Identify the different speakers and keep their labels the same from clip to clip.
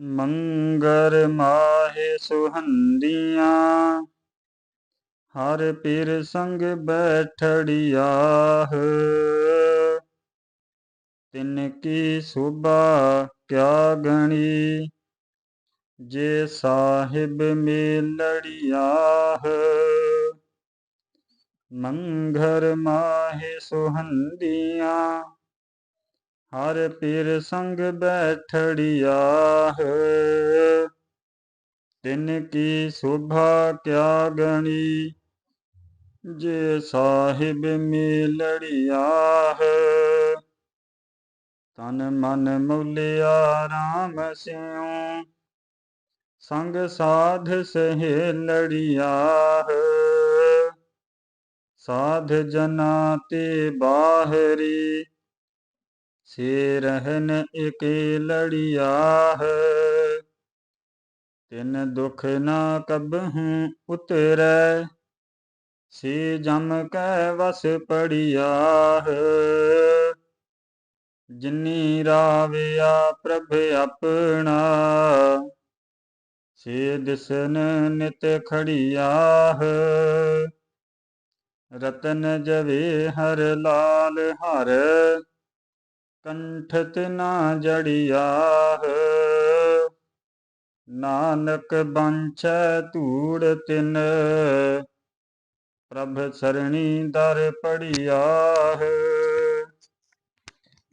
Speaker 1: ਮੰਗਰ ਮਾਹੇ ਸੁਹੰਦੀਆਂ, ਹਰ ਪੀਰ ਸੰਗ ਬੈਠੜਿਆਹ। ਤਿਨ ਕੀ ਸੁਭਾ ਕਿਆ ਗਣੀ, ਜੇ ਸਾਹਿਬ ਮੇਲੜਿਆਹ। ਮੰਗਰ ਮਾਹੇ ਸੁਹੰਦੀਆਂ ਹਰ ਪੀਰ ਸੰਗ ਬੈਠੜਿਆਹ ਤਿਨ ਕੀ ਸੁਭਾ ਕਿਆ ਗਣੀ ਜੇ ਸਾਹਿਬ ਮਿਲੜਿਆਹ ਤਨ ਮਨ ਮੁਲਿਆ ਰਾਮ ਸਿਉ ਸੰਗ ਸਾਧ ਸਹੇਲੜਿਆਹ ਸਾਧ ਜਨਾ ਤੇ ਬਾਹਰੀ ਸੇ ਰਹਿਨ ਇਕੇ ਲੜਿਆਹ ਤਿਨ ਦੁਖ ਨਾ ਕਬਹੂ ਉਤਰੈ ਸੇ ਜਮ ਕੈ ਵਸ ਪੜਿਆਹ ਜਿਨੀ ਰਾਵਿਆ ਪ੍ਰਭ ਆਪਣਾ ਸੇ ਦਿਸਨ ਨਿਤ ਖੜਿਆਹ ਰਤਨ ਜਵੇ ਹਰ ਲਾਲ ਹਰ ਕੰਠਤ ਨਾ ਜੜਿਆਹ। ਨਾਨਕ ਬੰਚੈ ਧੂੜ ਤਿਨ। ਪ੍ਰਭ ਸਰਣੀ ਦਰ ਪੜਿਆਹ।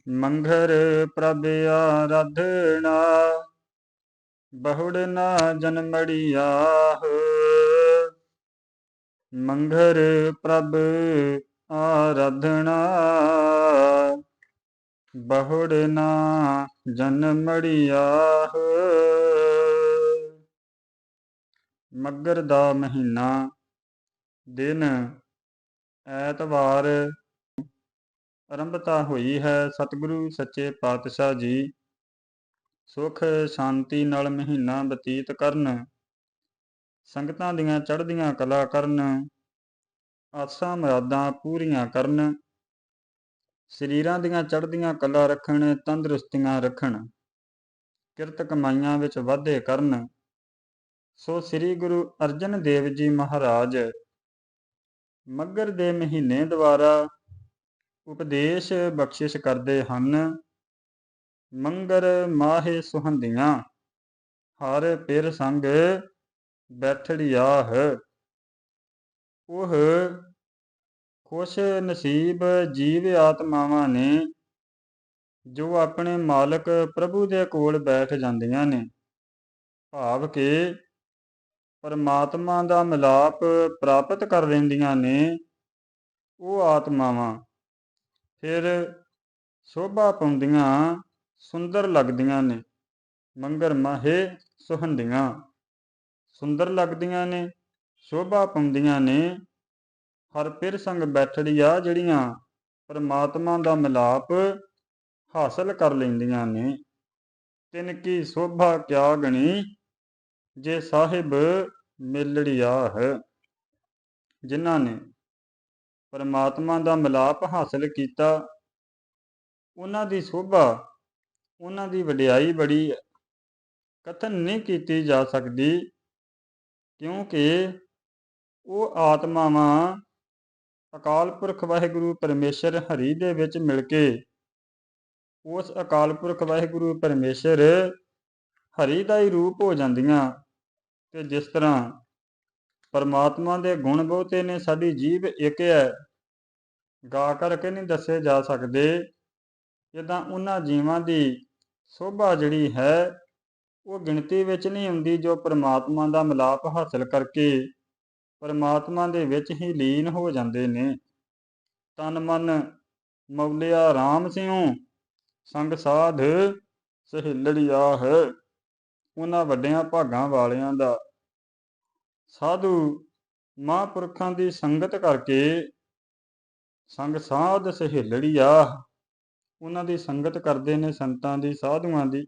Speaker 1: ਮੰਘਰ ਪ੍ਰਭ ਆਰਾਧਣਾ ਬਹੁੜ ਨਾ ਜਨਮੜਿਆਹ ਮੰਘਰ ਪ੍ਰਭ ਆਰਾਧਣਾ ਬਹੁੜ ਨਾ ਜਨਮੜਿਆਹ ਮੱਗਰ ਦਾ ਮਹੀਨਾ, ਦਿਨ ਐਤਵਾਰ। ਆਰੰਭਤਾ ਹੋਈ ਹੈ ਸਤਿਗੁਰੂ ਸੱਚੇ ਪਾਤਸ਼ਾਹ ਜੀ। ਸੁਖ ਸ਼ਾਂਤੀ ਨਾਲ ਮਹੀਨਾ ਬਤੀਤ ਕਰਨ। ਸੰਗਤਾਂ ਦੀਆਂ ਚੜ੍ਹਦੀਆਂ ਕਲਾ ਕਰਨ। ਆਸਾਂ ਮੁਰਾਦਾਂ ਪੂਰੀਆਂ ਕਰਨ। ਸਰੀਰਾਂ ਦੀਆਂ ਚੜ੍ਹਦੀਆਂ ਕਲਾ ਰੱਖਣ, ਤੰਦਰੁਸਤੀਆਂ ਰੱਖਣ, ਕਿਰਤ ਕਮਾਈਆਂ ਵਿੱਚ ਵਾਧੇ ਕਰਨ। ਸੋ ਸ੍ਰੀ ਗੁਰੂ ਅਰਜਨ ਦੇਵ ਜੀ ਮਹਾਰਾਜ ਮੱਗਰ ਦੇ ਮਹੀਨੇ ਦੁਆਰਾ ਉਪਦੇਸ਼ ਬਖਸ਼ਿਸ਼ ਕਰਦੇ ਹਨ। ਮੰਗਰ ਮਾਹੇ ਸੁਹੰਦੀਆਂ, ਹਰ ਪਿਰ ਸੰਗ ਬੈਠੜਿਆਹ। ਉਹ ਖੁਸ਼ ਨਸੀਬ ਜੀਵ ਆਤਮਾਵਾਂ ਨੇ, ਜੋ ਆਪਣੇ ਮਾਲਕ ਪ੍ਰਭੂ ਦੇ ਕੋਲ ਬੈਠ ਜਾਂਦੀਆਂ ਨੇ। ਭਾਵ ਕਿ ਪਰਮਾਤਮਾ ਦਾ ਮਿਲਾਪ ਪ੍ਰਾਪਤ ਕਰ ਲੈਂਦੀਆਂ ਨੇ ਉਹ ਆਤਮਾਵਾਂ। ਫਿਰ ਸ਼ੋਭਾ ਪਾਉਂਦੀਆਂ, ਸੁੰਦਰ ਲੱਗਦੀਆਂ ਨੇ, ਮੰਗਰ ਮਾਹੇ ਸੁਹੰਦੀਆਂ। ਸੁੰਦਰ ਲੱਗਦੀਆਂ ਨੇ, ਸ਼ੋਭਾ ਪਾਉਂਦੀਆਂ ਨੇ ਹਰ ਪਿਰ ਸੰਗ ਬੈਠੜੀਆਂ ਜਿਹੜੀਆਂ ਪਰਮਾਤਮਾ ਦਾ ਮਿਲਾਪ ਹਾਸਲ ਕਰ ਲੈਂਦੀਆਂ ਨੇ। ਤਿਨ ਕੀ ਸ਼ੋਭਾ ਕਿਆ ਗਣੀ ਜੇ ਸਾਹਿਬ ਮਿਲੜੀਆ ਹੈ। ਜਿਨ੍ਹਾਂ ਨੇ ਪਰਮਾਤਮਾ ਦਾ ਮਿਲਾਪ ਹਾਸਲ ਕੀਤਾ, ਉਹਨਾਂ ਦੀ ਸ਼ੋਭਾ, ਉਹਨਾਂ ਦੀ ਵਡਿਆਈ ਬੜੀ ਕਥਨ ਨਹੀਂ ਕੀਤੀ ਜਾ ਸਕਦੀ, ਕਿਉਂਕਿ ਉਹ ਆਤਮਾਵਾਂ ਅਕਾਲ ਪੁਰਖ ਵਾਹਿਗੁਰੂ ਪਰਮੇਸ਼ਰ ਹਰੀ ਦੇ ਵਿੱਚ ਮਿਲ ਕੇ, ਉਸ ਅਕਾਲ ਪੁਰਖ ਵਾਹਿਗੁਰੂ ਪਰਮੇਸ਼ਰ ਹਰੀ ਦਾ ਹੀ ਰੂਪ ਹੋ ਜਾਂਦੀਆਂ ਤੇ ਜਿਸ ਤਰ੍ਹਾਂ ਪਰਮਾਤਮਾ ਦੇ ਗੁਣ ਬਹੁਤੇ ਨੇ, ਸਾਡੀ ਜੀਬ ਇੱਕ ਹੈ, ਗਾ ਕਰਕੇ ਨਹੀਂ ਦੱਸੇ ਜਾ ਸਕਦੇ। ਜਿੱਦਾਂ ਉਹਨਾਂ ਜੀਵਾਂ ਦੀ ਸੋਭਾ ਜਿਹੜੀ ਹੈ, ਉਹ ਗਿਣਤੀ ਵਿੱਚ ਨਹੀਂ ਹੁੰਦੀ ਜੋ ਪਰਮਾਤਮਾ ਦਾ ਮਿਲਾਪ ਹਾਸਲ ਕਰਕੇ ਪਰਮਾਤਮਾ ਦੇ ਵਿੱਚ ਹੀ ਲੀਨ ਹੋ ਜਾਂਦੇ ਨੇ। ਤਨ ਮਨ ਮੌਲਿਆ ਰਾਮ ਸਿਉ, ਸੰਗ ਸਾਧ ਸਹਿਲੜਿਆ ਹੈ ਉਹਨਾਂ ਵੱਡਿਆਂ ਭਾਗਾਂ ਵਾਲਿਆਂ ਦਾ ਸਾਧੂ ਮਹਾਂਪੁਰਖਾਂ ਦੀ ਸੰਗਤ ਕਰਕੇ ਸੰਗ ਸਾਧ ਸਹਿਲੜਿਆ ਉਹਨਾਂ ਦੀ ਸੰਗਤ ਕਰਦੇ ਨੇ ਸੰਤਾਂ ਦੀ, ਸਾਧੂਆਂ ਦੀ।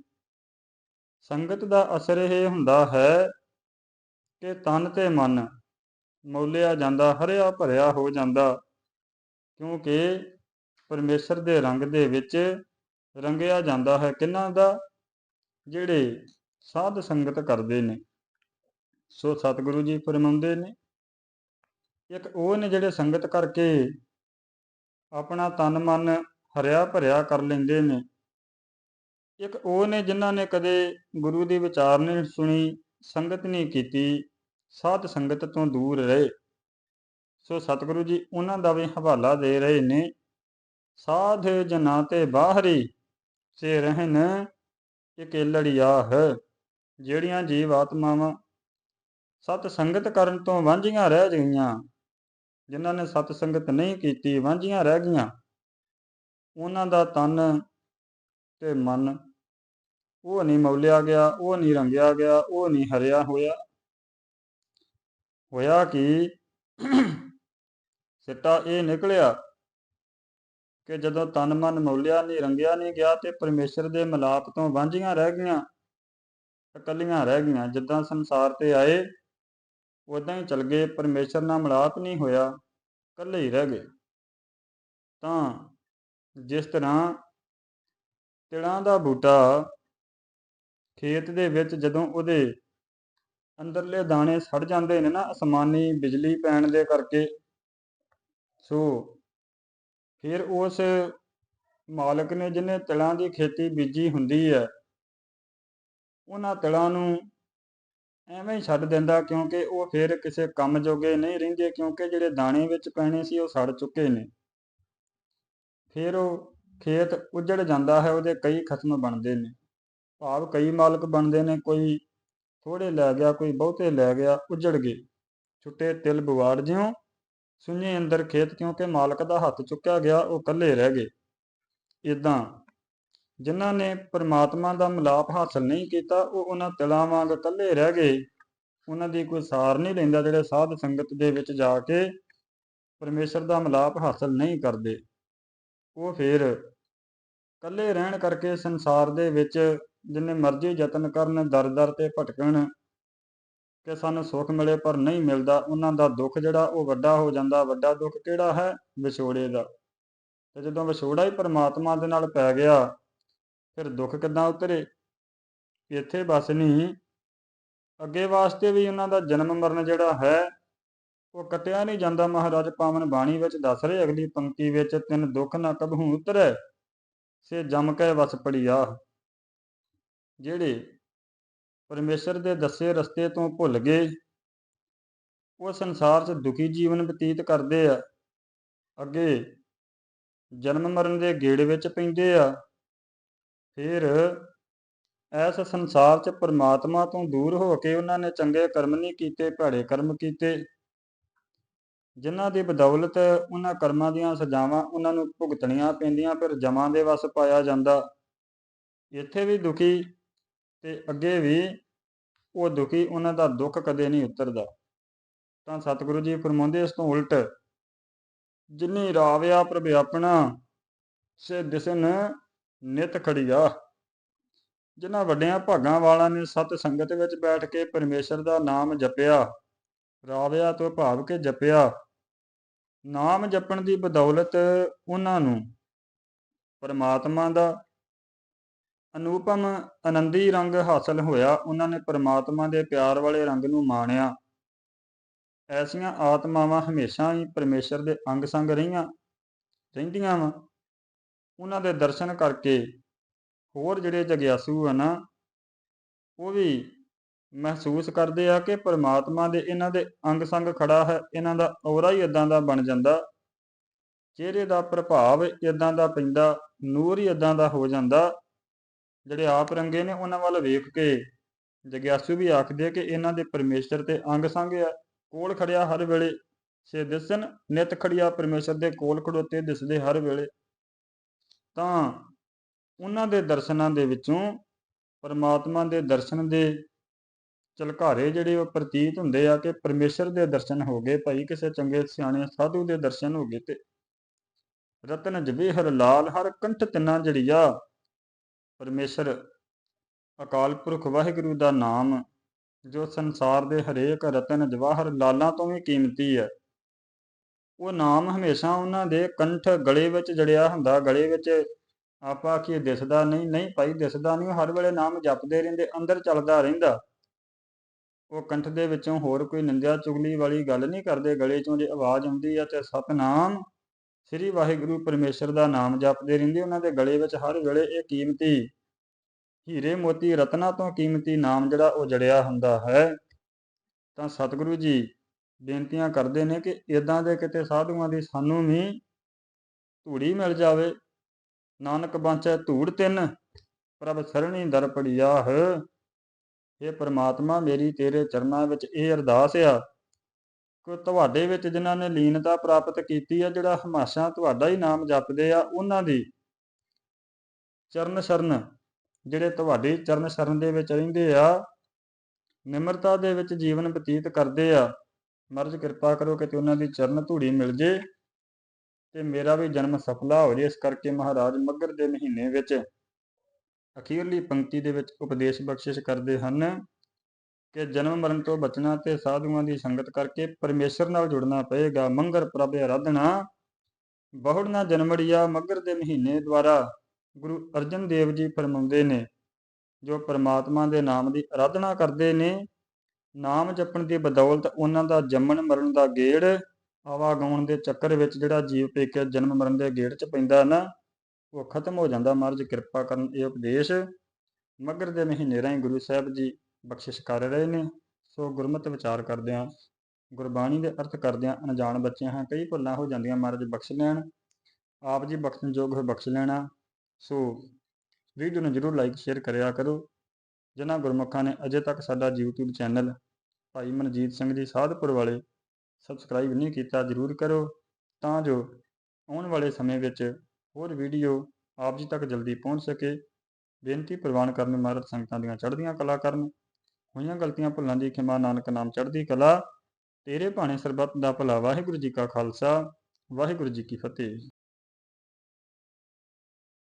Speaker 1: ਸੰਗਤ ਦਾ ਅਸਰ ਇਹ ਹੁੰਦਾ ਹੈ ਕਿ ਤਨ ਤੇ ਮਨ ਮੌਲਿਆ ਜਾਂਦਾ, ਹਰਿਆ ਭਰਿਆ ਹੋ ਜਾਂਦਾ। ਕਿਉਂਕਿ ਪਰਮੇਸ਼ਰ ਦੇ ਰੰਗ ਦੇ ਵਿੱਚ ਰੰਗਿਆ ਜਾਂਦਾ ਹੈ। ਕਿੰਨਾਂ ਦਾ? ਜਿਹੜੇ ਸਾਧ ਸੰਗਤ ਕਰਦੇ ਨੇ। ਸੋ ਸਤਿਗੁਰੂ ਜੀ ਫਰਮਾਉਂਦੇ ਨੇ, ਇੱਕ ਉਹ ਨੇ ਜਿਹੜੇ ਸੰਗਤ ਕਰਕੇ ਆਪਣਾ ਤਨ ਮਨ ਹਰਿਆ ਭਰਿਆ ਕਰ ਲੈਂਦੇ ਨੇ। ਇੱਕ ਉਹ ਨੇ ਜਿਨ੍ਹਾਂ ਨੇ ਕਦੇ ਗੁਰੂ ਦੀ ਵਿਚਾਰ ਨਹੀਂ ਸੁਣੀ, ਸੰਗਤ ਨਹੀਂ ਕੀਤੀ। ਸਾਧ ਸੰਗਤ ਤੋਂ ਦੂਰ ਰਹੇ। ਸੋ ਸਤਿਗੁਰੂ ਜੀ, ਉਹਨਾਂ ਦਾ ਵੀ ਹਵਾਲਾ ਦੇ ਰਹੇ ਨੇ। ਸਾਧ ਜਨਾ ਤੇ ਬਾਹਰੀ ਸੇ ਰਹਿਨ ਇਕੇਲੜਿਆਹ ਜਿਹੜੀਆਂ ਜੀਵ ਆਤਮਾਵਾਂ ਸਤ ਸੰਗਤ ਕਰਨ ਤੋਂ ਵਾਂਝੀਆਂ ਰਹਿ ਗਈਆਂ। ਜਿਨ੍ਹਾਂ ਨੇ ਸਤ ਸੰਗਤ ਨਹੀਂ ਕੀਤੀ, ਵਾਂਝੀਆਂ ਰਹਿ ਗਈਆਂ। ਉਹਨਾਂ ਦਾ ਤਨ ਤੇ ਮਨ ਉਹ ਨਹੀਂ ਮੌਲਿਆ ਗਿਆ, ਉਹ ਨਹੀਂ ਰੰਗਿਆ ਗਿਆ, ਉਹ ਨਹੀਂ ਹਰਿਆ ਹੋਇਆ। ਹੋਇਆ ਕਿ ਸਿੱਟਾ ਇਹ ਨਿਕਲਿਆ ਕਿ ਜਦੋਂ ਤਨ ਮਨ ਮੌਲਿਆ ਨਹੀਂ ਰੰਗਿਆ ਨਹੀਂ ਗਿਆ ਤੇ ਪਰਮੇਸ਼ਰ ਦੇ ਮਿਲਾਪ ਤੋਂ ਵਾਂਝੀਆਂ ਰਹਿ ਗਈਆਂ, ਇਕੱਲੀਆਂ ਰਹਿ ਗਈਆਂ। ਜਿੱਦਾਂ ਸੰਸਾਰ ਤੇ ਆਏ ਉਦਾਂ ਹੀ ਚਲ ਗਏ। ਪਰਮੇਸ਼ਰ ਨਾਲ ਮਿਲਾਪ ਨਹੀਂ ਹੋਇਆ, ਇਕੱਲੇ ਹੀ ਰਹਿ ਗਏ। ਤਾਂ ਜਿਸ ਤਰ੍ਹਾਂ ਤਿਲਾਂ ਦਾ ਬੂਟਾ ਖੇਤ ਦੇ ਵਿੱਚ ਜਦੋਂ ਉਹਦੇ ਅੰਦਰਲੇ ਦਾਣੇ ਸੜ ਜਾਂਦੇ ਨੇ ਨਾ ਅਸਮਾਨੀ ਬਿਜਲੀ ਪੈਣ ਦੇ ਕਰਕੇ। ਸੋ ਫਿਰ ਉਸ ਮਾਲਕ ਨੇ ਜਿਹਨੇ ਤਿਲਾਂ ਦੀ ਖੇਤੀ ਬੀਜੀ ਹੁੰਦੀ ਹੈ, ਉਹਨਾਂ ਤਿਲਾਂ ਨੂੰ ਐਵੇਂ ਹੀ ਛੱਡ ਦਿੰਦਾ ਕਿਉਂਕਿ ਉਹ ਫਿਰ ਕਿਸੇ ਕੰਮ ਜੋਗੇ ਨਹੀਂ ਰਹਿੰਦੇ ਕਿਉਂਕਿ ਜਿਹੜੇ ਦਾਣੇ ਵਿੱਚ ਪੈਣੇ ਸੀ ਉਹ ਸੜ ਚੁੱਕੇ ਨੇ। ਫਿਰ ਉਹ ਖੇਤ ਉੱਜੜ ਜਾਂਦਾ ਹੈ, ਉਹਦੇ ਕਈ ਖਸਮ ਬਣਦੇ ਨੇ। ਭਾਵ ਕਈ ਮਾਲਕ ਬਣਦੇ ਨੇ, ਕੋਈ ਥੋੜੇ ਲੈ ਗਿਆ, ਕੋਈ ਬਹੁਤੇ ਲੈ ਗਿਆ, ਉੱਜੜ ਗਏ ਛੁੱਟੇ ਤਿਲ ਬਵਾੜ ਜਿਉ ਸੁਣੇ ਅੰਦਰ ਖੇਤ ਕਿਉਂਕਿ ਮਾਲਕ ਦਾ ਹੱਥ ਚੁੱਕਿਆ ਗਿਆ, ਉਹ ਇਕੱਲੇ ਰਹਿ ਗਏ। ਇਦਾਂ ਜਿਨ੍ਹਾਂ ਨੇ ਪਰਮਾਤਮਾ ਦਾ ਮਿਲਾਪ ਹਾਸਲ ਨਹੀਂ ਕੀਤਾ, ਉਹ ਉਹਨਾਂ ਤਿਲਾਂ ਵਾਂਗ ਇਕੱਲੇ ਰਹਿ ਗਏ। ਉਹਨਾਂ ਦੀ ਕੋਈ ਸਾਰ ਨਹੀਂ ਲੈਂਦਾ, ਜਿਹੜੇ ਸਾਧ ਸੰਗਤ ਦੇ ਵਿੱਚ ਜਾ ਕੇ ਪਰਮੇਸ਼ਰ ਦਾ ਮਿਲਾਪ ਹਾਸਲ ਨਹੀਂ ਕਰਦੇ। ਉਹ ਫਿਰ ਇਕੱਲੇ ਰਹਿਣ ਕਰਕੇ ਸੰਸਾਰ ਦੇ ਵਿੱਚ ਜਿੰਨੇ ਮਰਜ਼ੀ ਯਤਨ ਕਰਨ ਦਰ-ਦਰ ਤੇ ਭਟਕਣ ਕਿ ਸਾਨੂੰ ਸੁੱਖ ਮਿਲੇ ਪਰ ਨਹੀਂ ਮਿਲਦਾ, ਉਹਨਾਂ ਦਾ ਦੁੱਖ ਜਿਹੜਾ ਉਹ ਵੱਡਾ ਹੋ ਜਾਂਦਾ। ਵੱਡਾ ਦੁੱਖ ਕਿਹੜਾ ਹੈ? ਵਿਛੋੜੇ ਦਾ। ਤੇ ਜਦੋਂ ਵਿਛੋੜਾ ਹੀ ਪਰਮਾਤਮਾ ਦੇ ਨਾਲ ਪੈ ਗਿਆ, ਫਿਰ ਦੁੱਖ ਕਿੱਦਾਂ ਉਤਰੇ? ਇੱਥੇ ਬਸ ਨਹੀਂ ਅੱਗੇ ਵਾਸਤੇ ਵੀ ਉਹਨਾਂ ਦਾ ਜਨਮ ਮਰਨ ਜਿਹੜਾ ਹੈ, ਉਹ ਕਟਿਆ ਨਹੀਂ ਜਾਂਦਾ। ਮਹਾਰਾਜ ਪਾਵਨ ਬਾਣੀ ਵਿੱਚ ਦੱਸ ਰਹੇ, ਅਗਲੀ ਪੰਕਤੀ ਵਿੱਚ ਤਿੰਨ ਦੁੱਖ ਨਾ ਕਬਹੂ ਉਤਰੈ, ਸੇ ਜਮ ਕੇ ਵਸ ਪੜਿਆ। ਜਿਹੜੇ ਪਰਮੇਸ਼ਰ ਦੇ ਦੱਸੇ ਰਸਤੇ ਤੋਂ ਭੁੱਲ ਗਏ, ਉਹ ਸੰਸਾਰ 'ਚ ਦੁਖੀ ਜੀਵਨ ਬਤੀਤ ਕਰਦੇ ਆ। ਅੱਗੇ ਜਨਮ ਮਰਨ ਦੇ ਗੇੜ ਵਿੱਚ ਪੈਂਦੇ ਆ। ਫਿਰ ਇਸ ਸੰਸਾਰ 'ਚ ਪਰਮਾਤਮਾ ਤੋਂ ਦੂਰ ਹੋ ਕੇ ਉਹਨਾਂ ਨੇ ਚੰਗੇ ਕਰਮ ਨਹੀਂ ਕੀਤੇ, ਭੈੜੇ ਕਰਮ ਕੀਤੇ। ਜਿਨ੍ਹਾਂ ਦੀ ਬਦੌਲਤ ਉਹਨਾਂ ਕਰਮਾਂ ਦੀਆਂ ਸਜ਼ਾਵਾਂ ਉਹਨਾਂ ਨੂੰ ਭੁਗਤਣੀਆਂ ਪੈਂਦੀਆਂ, ਫਿਰ ਜਮਾਂ ਦੇ ਵਸ ਪਾਇਆ ਜਾਂਦਾ। ਇੱਥੇ ਵੀ ਦੁਖੀ ਤੇ ਅੱਗੇ ਵੀ ਉਹ ਦੁਖੀ, ਉਹਨਾਂ ਦਾ ਦੁੱਖ ਕਦੇ ਨਹੀਂ ਉਤਰਦਾ। ਤਾਂ ਸਤਿਗੁਰੂ ਜੀ ਫਰਮਾਉਂਦੇ ਇਸ ਤੋਂ ਉਲਟ, ਜਿਨੀ ਰਾਵਿਆ ਪ੍ਰਭ ਆਪਣਾ, ਸੇ ਦਿਸਨ ਨਿਤ ਖੜੀਆ। ਜਿਨ੍ਹਾਂ ਵੱਡਿਆਂ ਭਾਗਾਂ ਵਾਲਾਂ ਨੇ ਸਤ ਸੰਗਤ ਵਿੱਚ ਬੈਠ ਕੇ ਪਰਮੇਸ਼ਰ ਦਾ ਨਾਮ ਜਪਿਆ ਰਾਵਿਆ ਤੋਂ ਭਾਵ ਕੇ ਜਪਿਆ। ਨਾਮ ਜਪਣ ਦੀ ਬਦੌਲਤ ਉਹਨਾਂ ਨੂੰ ਪਰਮਾਤਮਾ ਦਾ ਅਨੂਪਮ ਆਨੰਦੀ ਰੰਗ ਹਾਸਲ ਹੋਇਆ, ਉਹਨਾਂ ਨੇ ਪਰਮਾਤਮਾ ਦੇ ਪਿਆਰ ਵਾਲੇ ਰੰਗ ਨੂੰ ਮਾਣਿਆ। ਐਸੀਆਂ ਆਤਮਾਵਾਂ ਹਮੇਸ਼ਾ ਹੀ ਪਰਮੇਸ਼ਰ ਦੇ ਅੰਗ ਸੰਗ ਰਹੀਆਂ, ਰਹਿੰਦੀਆਂ ਵਾ। ਉਹਨਾਂ ਦੇ ਦਰਸ਼ਨ ਕਰਕੇ ਹੋਰ ਜਿਹੜੇ ਜਗਿਆਸੂ ਆ ਨਾ, ਉਹ ਵੀ ਮਹਿਸੂਸ ਕਰਦੇ ਆ ਕਿ ਪਰਮਾਤਮਾ ਦੇ ਇਹਨਾਂ ਦੇ ਅੰਗ ਸੰਗ ਖੜਾ ਹੈ, ਇਹਨਾਂ ਦਾ ਔਰਾ ਹੀ ਇਦਾਂ ਦਾ ਬਣ ਜਾਂਦਾ। ਚਿਹਰੇ ਦਾ ਪ੍ਰਭਾਵ ਇਦਾਂ ਦਾ ਪੈਂਦਾ, ਨੂਰ ਹੀ ਇਦਾਂ ਦਾ ਹੋ ਜਾਂਦਾ। ਜਿਹੜੇ ਆਪ ਰੰਗੇ ਨੇ, ਉਹਨਾਂ ਵੱਲ ਵੇਖ ਕੇ ਜਗਿਆਸੂ ਵੀ ਆਖਦੇ ਆ ਕਿ ਇਹਨਾਂ ਦੇ ਪਰਮੇਸ਼ਰ ਤੇ ਅੰਗ ਸੰਗ ਆ। ਕੋਲ ਖੜਿਆ ਹਰ ਵੇਲੇ, ਸੇ ਦਿਸਨ ਨਿਤ ਖੜਿਆ ਪਰਮੇਸ਼ਰ ਦੇ ਕੋਲ ਖੜੋਤੇ ਦਿਸਦੇ ਹਰ ਵੇਲੇ। ਤਾਂ ਉਹਨਾਂ ਦੇ ਦਰਸ਼ਨਾਂ ਦੇ ਵਿੱਚੋਂ ਪਰਮਾਤਮਾ ਦੇ ਦਰਸ਼ਨ ਦੇ ਚਲਕਾਰੇ ਜਿਹੜੇ ਉਹ ਪ੍ਰਤੀਤ ਹੁੰਦੇ ਆ ਕਿ ਪਰਮੇਸ਼ਰ ਦੇ ਦਰਸ਼ਨ ਹੋ ਗਏ, ਭਾਈ ਕਿਸੇ ਚੰਗੇ ਸਿਆਣੇ ਸਾਧੂ ਦੇ ਦਰਸ਼ਨ ਹੋ ਗਏ ਤੇ ਰਤਨ ਜਵੇਹਰ ਲਾਲ ਹਰ ਕੰਠ ਤਿੰਨਾ ਜੜੀਆ ਪਰਮੇਸ਼ਰ, ਅਕਾਲ ਪੁਰਖ ਵਾਹਿਗੁਰੂ ਦਾ ਨਾਮ, ਜੋ ਸੰਸਾਰ ਦੇ ਹਰੇਕ ਰਤਨ ਜਵਾਹਰ ਲਾਲਾਂ ਤੋਂ ਵੀ ਕੀਮਤੀ ਹੈ। ਉਹ ਨਾਮ ਹਮੇਸ਼ਾ ਉਹਨਾਂ ਦੇ ਕੰਠ ਗਲੇ ਵਿੱਚ ਜੜਿਆ ਹੁੰਦਾ, ਗਲੇ ਵਿੱਚ ਆਪਾ ਕੀ ਦਿਸਦਾ ਨਹੀਂ ਨਹੀਂ ਭਾਈ ਦਿਸਦਾ ਨਹੀਂ, ਉਹ ਹਰ ਵੇਲੇ ਨਾਮ ਜਪਦੇ ਰਹਿੰਦੇ, ਅੰਦਰ ਚੱਲਦਾ ਰਹਿੰਦਾ। ਉਹ ਕੰਠ ਦੇ ਵਿੱਚੋਂ ਹੋਰ ਕੋਈ ਨਿੰਦਿਆ ਚੁਗਲੀ ਵਾਲੀ ਗੱਲ ਨਹੀਂ ਕਰਦੇ, ਗਲੇ ਚੋਂ ਜੇ ਆਵਾਜ਼ ਆਉਂਦੀ ਆ ਤੇ ਸਤਨਾਮ ਸ੍ਰੀ ਵਾਹਿਗੁਰੂ ਪਰਮੇਸ਼ਰ ਦਾ ਨਾਮ ਜਪਦੇ ਰਹਿੰਦੇ ਉਹਨਾਂ ਦੇ ਗਲੇ ਵਿੱਚ ਹਰ ਵੇਲੇ ਇਹ ਕੀਮਤੀ ਹੀਰੇ ਮੋਤੀ ਰਤਨਾ ਤੋਂ ਕੀਮਤੀ ਨਾਮ ਜਿਹੜਾ ਉਹ ਜੜਿਆ ਹੁੰਦਾ ਹੈ। ਤਾਂ ਸਤਿਗੁਰੂ ਜੀ ਬੇਨਤੀਆਂ ਕਰਦੇ ਨੇ ਕਿ ਇਦਾਂ ਦੇ ਕਿਤੇ ਸਾਧੂਆਂ ਦੀ ਸਾਨੂੰ ਵੀ ਧੂੜੀ ਮਿਲ ਜਾਵੇ। ਨਾਨਕ ਬਾਂਚੈ ਧੂੜ ਤਿੰਨ, ਪ੍ਰਭ ਸਰਣੀ ਦਰ ਪੜਿਆਹ ਇਹ ਪ੍ਰਮਾਤਮਾ, ਮੇਰੀ ਤੇਰੇ ਚਰਨਾਂ ਵਿੱਚ ਇਹ ਅਰਦਾਸ ਆ ਕਿ ਤੁਹਾਡੇ ਵਿੱਚ ਜਿਨ੍ਹਾਂ ਨੇ ਲੀਨਤਾ ਪ੍ਰਾਪਤ ਕੀਤੀ ਆ, ਜਿਹੜਾ ਹਮਾਸ਼ਾ ਤੁਹਾਡਾ ਹੀ ਨਾਮ ਜਪਦੇ ਆ, ਉਹਨਾਂ ਦੀ ਚਰਨ ਸ਼ਰਨ ਜਿਹੜੇ ਤੁਹਾਡੇ ਚਰਨ ਸ਼ਰਨ ਦੇ ਵਿੱਚ ਰਹਿੰਦੇ ਆ, ਨਿਮਰਤਾ ਦੇ ਵਿੱਚ ਜੀਵਨ ਬਤੀਤ ਕਰਦੇ ਆ, ਮਰਜ ਕਿਰਪਾ ਕਰੋ ਕਿ ਤੇ ਉਹਨਾਂ ਦੀ ਚਰਨ ਧੂੜੀ ਮਿਲ ਜੇ ਤੇ ਮੇਰਾ ਵੀ ਜਨਮ ਸਫਲਾ ਹੋ ਜੇ ਇਸ ਕਰਕੇ ਮਹਾਰਾਜ ਮੱਗਰ ਦੇ ਮਹੀਨੇ ਵਿੱਚ ਅਖੀਰਲੀ ਪੰਕਤੀ ਦੇ ਵਿੱਚ ਉਪਦੇਸ਼ ਬਖਸ਼ਿਸ਼ ਕਰਦੇ ਹਨ। ਕਿ ਜਨਮ ਮਰਨ ਤੋਂ ਬਚਣਾ ਤੇ ਸਾਧੂਆਂ ਦੀ ਸੰਗਤ ਕਰਕੇ ਪਰਮੇਸ਼ਰ ਨਾਲ ਜੁੜਨਾ ਪਏਗਾ। ਮੰਗਰ ਪ੍ਰਭ ਆਰਾਧਨਾ। ਬਹੁੜਨਾ ਜਨਮੜੀਆ ਮਗਰ ਦੇ ਮਹੀਨੇ ਦੁਆਰਾ ਗੁਰੂ ਅਰਜਨ ਦੇਵ ਜੀ ਫਰਮਾਉਂਦੇ ਨੇ, ਜੋ ਪਰਮਾਤਮਾ ਦੇ ਨਾਮ ਦੀ ਆਰਾਧਨਾ ਕਰਦੇ ਨੇ, ਨਾਮ ਜਪਣ ਦੀ ਬਦੌਲਤ ਉਹਨਾਂ ਦਾ ਜੰਮਣ ਮਰਨ ਦਾ ਗੇੜ ਆਵਾਗਾਉਣ ਦੇ ਚੱਕਰ ਵਿੱਚ ਜਿਹੜਾ ਜੀਵ ਪੇਕੇ ਜਨਮ ਮਰਨ ਦੇ ਗੇੜ 'ਚ ਪੈਂਦਾ ਨਾ, ਉਹ ਖਤਮ ਹੋ ਜਾਂਦਾ। ਮਹਾਰਾਜ ਕਿਰਪਾ ਕਰਨ ਇਹ ਉਪਦੇਸ਼। ਮਗਰ ਦੇ ਮਹੀਨੇ ਰਾਹੀਂ ਗੁਰੂ ਸਾਹਿਬ ਜੀ ਬਖਸ਼ਿਸ਼ ਕਰ ਰਹੇ ਨੇ। ਸੋ ਗੁਰਮਤਿ ਵਿਚਾਰ ਕਰਦਿਆਂ ਗੁਰਬਾਣੀ ਦੇ ਅਰਥ ਕਰਦਿਆਂ ਅਣਜਾਣ ਬੱਚੇ ਹਾਂ। ਕਈ ਭੁੱਲਾਂ ਹੋ ਜਾਂਦੀਆਂ, ਮਹਾਰਾਜ ਬਖਸ਼ ਲੈਣ। ਆਪ ਜੀ ਬਖਸ਼ਣ ਯੋਗ ਹੋਏ ਬਖਸ਼ ਲੈਣਾ। ਸੋ ਵੀਡੀਓ ਨੂੰ ਜਰੂਰ ਲਾਈਕ, ਸ਼ੇਅਰ ਕਰਿਆ ਕਰੋ। ਜਿਨ੍ਹਾਂ ਗੁਰਮੁਖਾਂ ਨੇ ਅਜੇ ਤੱਕ ਸਾਡਾ YouTube ਚੈਨਲ ਭਾਈ ਮਨਜੀਤ ਸਿੰਘ ਜੀ ਸਾਧਪੁਰ ਵਾਲੇ ਸਬਸਕ੍ਰਾਈਬ ਨਹੀਂ ਕੀਤਾ, ਜਰੂਰ ਕਰੋ। ਤਾਂ ਜੋ ਆਉਣ ਵਾਲੇ ਸਮੇਂ ਵਿੱਚ ਹੋਰ ਵੀਡੀਓ ਆਪ ਜੀ ਤੱਕ ਜਲਦੀ ਪਹੁੰਚ ਸਕੇ। ਬੇਨਤੀ ਪ੍ਰਵਾਨ ਕਰਨ ਮਹਾਰਾਜ ਸੰਗਤਾਂ ਦੀਆਂ ਚੜ੍ਹਦੀਆਂ ਕਲਾ ਕਰਨ। ਹੋਈਆਂ ਗਲਤੀਆਂ ਭੁੱਲਾਂ ਦੀ ਖਿਮਾ ਨਾਨਕ ਨਾਮ ਚੜ੍ਹਦੀ ਕਲਾ। ਤੇਰੇ ਭਾਣੇ ਸਰਬੱਤ ਦਾ ਭਲਾ ਵਾਹਿਗੁਰੂ ਜੀ ਕਾ ਖਾਲਸਾ, ਵਾਹਿਗੁਰੂ ਜੀ ਕੀ ਫਤਿਹ।